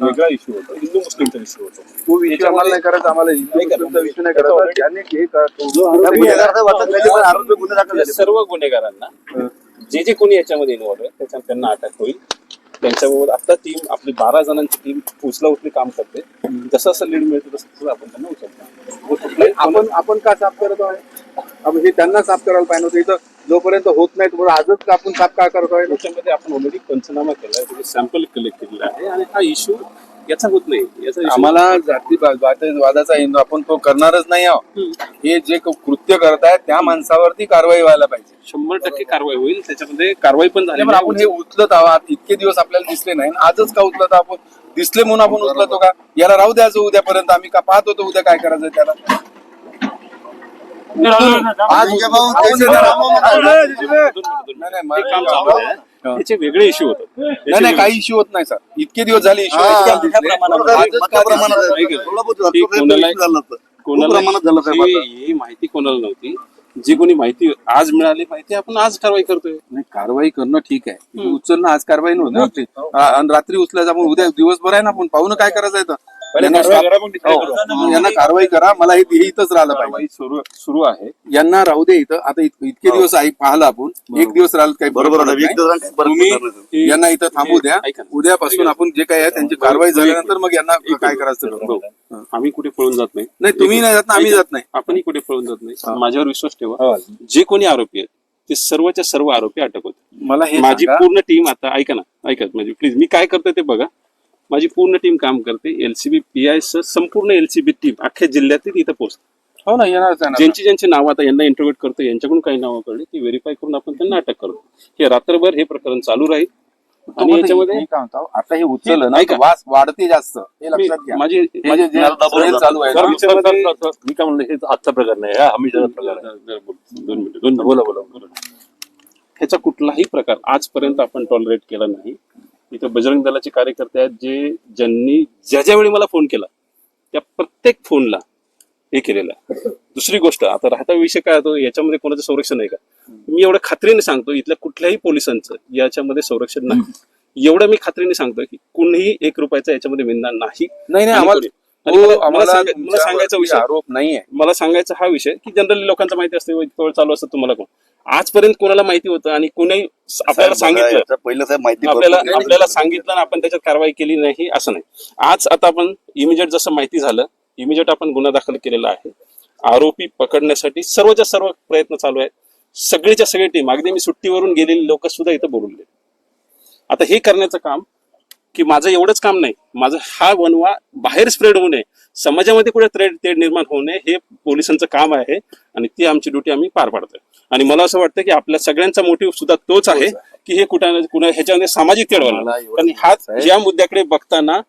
वेगळा इश्यू होता. हिंदू मुस्लिमचा इश्यू होता. तो विषय आम्हाला नाही करायचा आम्हाला हिंदू. विषय नाही करायचा. ज्यांनी हे का- तो- त्या गुन्हेगाराचा वाटत नाही, पण आरोपी गुन्हे दाखल या झाले. सर्व गुन्हेगारांना जे जे कोणी याच्यामध्ये इन्व्हॉल्व आहे त्याच्या त्यांना अटक होईल. त्यांच्याबरोबर आता टीम आपली बारा जणांची टीम उचला उचली काम करते. जसं असं लीड मिळतं तसं आपण त्यांना उचलतो. आपण आपण का साफ करत आहे? हे त्यांना साफ करायला पाहिजे होतं. इथं जोपर्यंत होत नाही तोपर्यंत आजच का आपण साफ का करत आहे त्याच्यामध्ये आपण ऑलरेडी पंचनामा केला आहे त्याचे सॅम्पल कलेक्ट केलेला आहे आणि हा इश्यू याचा होत नाही. याचा issue- आम्हाला जाती वादाचा हिंदू आपण तो करणारच नाही आहोत. हे जे कृत्य करत आहेत त्या माणसावरती कारवाई व्हायला पाहिजे. शंभर टक्के कारवाई होईल. त्याच्यामध्ये कारवाई पण झाली पण आपण हे उचलत आहोत. इतके दिवस आपल्याला दिसले नाही आणि आजच का उचलत आहोत आपण? दिसले म्हणून आपण उचलतो का? याला राहू द्यायचं उद्यापर्यंत. आम्ही का पाहत होतो उद्या काय करायचं त्याला? आज त्याचे त्याला- नाव म्हणा. नाही, नाही, मला काम चालू आहे. त्याचे वेगळे इश्यू होतात नाही नाही काही इश्यू होत नाही सर इतके दिवस झाले हा, होतं. ही. ही माहिती कोणाला नव्हती जी कोणी माहिती आज मिळाली माहिती आपण आज कारवाई करतोय. नाही कारवाई करणं ठीक आहे. उचलणं आज कारवाई नव्हती. रात्री उचलायचं आपण उद्या दिवसभर आहे ना आपण पाहू ना काय करायचं आहे तर. यांना हो, यांना कारवाई करा मला हे हे इथंच राहिलं पाहिजे. कारवाई सुरू सुरू आहे. यांना राहू दे इथं. आता इत- इतके दिवस आहे पाहिलं आपण. एक दिवस राहिलं काही बरोबर. फरक पडत तुम्ही. हे- यांना इथं थांबू द्या. ऐका ना. उद्यापासून आपण जे काही आहे त्यांची कारवाई झाल्यानंतर मग यांना काय करायचं ते करू. हो. आम्ही कुठे पळून जात नाही. नाही तुम्ही नाही जात ना आम्ही जात नाही. आपणही कुठे पळून जात नाही. माझ्यावर विश्वास ठेवा. जे कोणी आरोपी आहेत ते सर्वच्या सर्व आरोपी अटक होते मला हे माझी सांगा, पूर्ण टीम आता ऐका ना ऐका म्हणजे प्लीज मी काय करते ते बघा. माझी पूर्ण टीम काम करते. एलसीबी पी आय संपूर्ण एलसीबी टीम अख्ख्या जिल्ह्यातील इथं पोहोचते. हो ना ना. ज्यांची ज्यांची नावं आता यांना इंटरव्ह्यू करतो यांच्याकडून काही नावं कळली ती व्हेरीफाय करून आपण त्यांना अटक करतो. हे रात्रभर हे प्रकरण चालू राहील. आणि याच्यामध्ये मी काय म्हणतो, आता हे उचललं ना ऐका. वास वाढते जास्त. हे मी- लक्षात घ्या. माझी माझी- जे चालू आहे सर, मी काय म्हणलं हे आजचा प्रकार नाही हा प्रकार आहे. दोन मिनिटं दोन बोला बोला बोला. ह्याचा कुठलाही प्रकार आजपर्यंत आपण टॉलरेट केला नाही. इथं बजरंग दलाचे कार्यकर्ते आहेत जे ज्यांनी ज्या ज्या वेळी मला फोन केला त्या प्रत्येक फोनला हे केलेलं आहे. दुसरी गोष्ट आता राहता विषय काय होतो याच्यामध्ये कोणाचं संरक्षण आहे का? मी एवढं खात्रीने सांगतो इथल्या कुठल्याही पोलिसांचं याच्यामध्ये संरक्षण नाही. एवढं मी खात्रीने सांगतो की कुणीही एक रुपयाचा याच्यामध्ये मिळणार नाही. नाही आम्हाला मला- मला सांगायचा विषय आरोप नाहीये. मला सांगायचा हा विषय की जनरली लोकांचा माहिती असते इतकं चालू असतं तुम्हाला कोण. आजपर्यंत कोणाला माहिती होतं आणि कोणी आपल्याला सांगितलं पहिलं माहिती आपल्याला. आपल्याला सांगितलं आणि आपण त्याच्यात कारवाई केली नाही असं नाही. आज आता आपण इमिजिएट जसं माहिती झालं इमिजिएट आपण गुन्हा दाखल केलेला आहे. आरोपी पकडण्यासाठी सर्वच्या सर्व प्रयत्न चालू आहेत. सगळीच्या सगळी टीम अगदी मी सुट्टीवरून गेलेली लोक सुद्धा इथं बोलवले आता हे करण्याचं काम की माझं एवढंच काम नाही. माझं हा वनवा बाहेर स्प्रेड होऊ नये. समाजामध्ये कुठे थ्रेड तेढ निर्माण होऊ नये हे पोलिसांचं काम आहे आणि ती आमची ड्युटी आम्ही पार पाडतोय. आणि मला असं वाटतं की आपल्या सगळ्यांचा मोटिव्ह सुद्धा तोच आहे की हे कुठं कुणा ह्याच्यामध्ये सामाजिक तेढ एवढं कारण हा या मुद्द्याकडे बघताना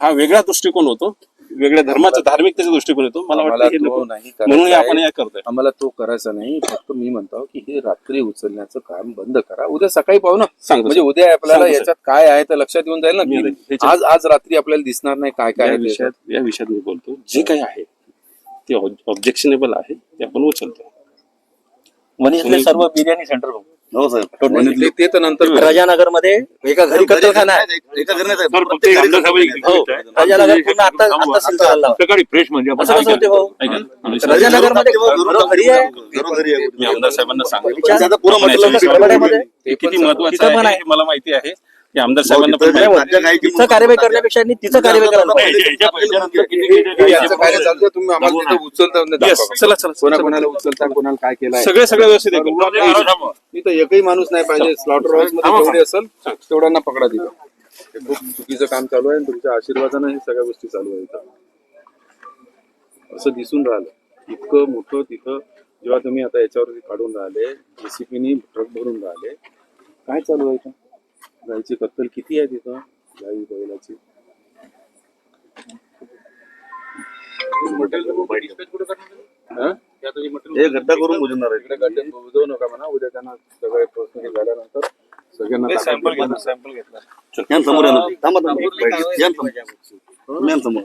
हा वेगळा दृष्टिकोन होतो. वेगळ्या धर्माचा धार्मिकतेचा दृष्टिकोन येतो मला वाटतं हे तो नको. नाही म्हणून हे करायचा आपण आहे. हे करतोय. आम्हाला तो करायचा नाही. फक्त मी म्हणतो की हे रात्री उचलण्याचं काम बंद करा. उद्या सकाळी पाहू ना. सांगतो म्हणजे उद्या आपल्याला सांगतो, याच्यात काय आहे तर लक्षात येऊन जाईल ना. की आज आज रात्री आपल्याला दिसणार नाही काय काय या आहे ते. विषयात या विषयात मी बोलतो. जे काही आहे ते ऑब्जेक्शनेबल आहे ते आपण उचलतो वणीतले सर्व बिर्याणी सेंटर हो साहेब. ते- तर नंतर राजानगरमध्ये एका घरी कत्तलखाना आहे एका घरी नाही साहेब. हो प्रत्येक घरी राजानगर पूर्ण आता आता. सकाळी फ्रेश म्हणजे आपण असं कसं होते भाऊ? ऐका ना. राजानगरमध्ये घरी आहे. घरोघरी आहे. मी आमदार साहेबांना सांगितलं त्याचा पुरा पुण्याच्या मतलब गडबड्यामध्ये हे किती महत्वाचं तिथं पण आहे. आहे. हे मला माहिती आहे. आमदार भाऊ, साहेबांना पण माहिती आहे. की तिचं कार्यवाही करण्यापेक्षा यांनी तिचं कार्यवाही करायला नाही, पाहिजे. हे यांचं कार्य चालतं तुम्ही आम्हाला तिथं उचलता Yes, दाखवा. चला उचलता कोणाला काय सगळे सगळे व्यवस्थित आहे. एकही माणूस नाही पाहिजे. स्लॉटर हाऊसमध्ये जेवढे असेल तेवढ्यांना पकडा हे खूप चुकीचं काम चालू आहे आणि तुमच्या आशीर्वादानं हे सगळ्या गोष्टी चालू आहे इथं. असं दिसून राहिलं. इतकं मोठं तिथं जेव्हा तुम्ही आता याच्यावरती काढून राहिले जेसीपीनी ट्रक भरून राहिले काय चालू आहे इथं? गाईची कत्तल किती आहे तिथं गाई बैलाची हा? हे गड्डा करून बुजवणार आहे इकडे गड्डे बुजवू नका म्हणा उद्या त्यांना सगळे प्रश्न झाल्यानंतर सगळ्यांना हे ताब्यात sample घेऊ. घेतो, sample घेतला. या समोर या ना. थांबा थांबा. या समोर. या समोर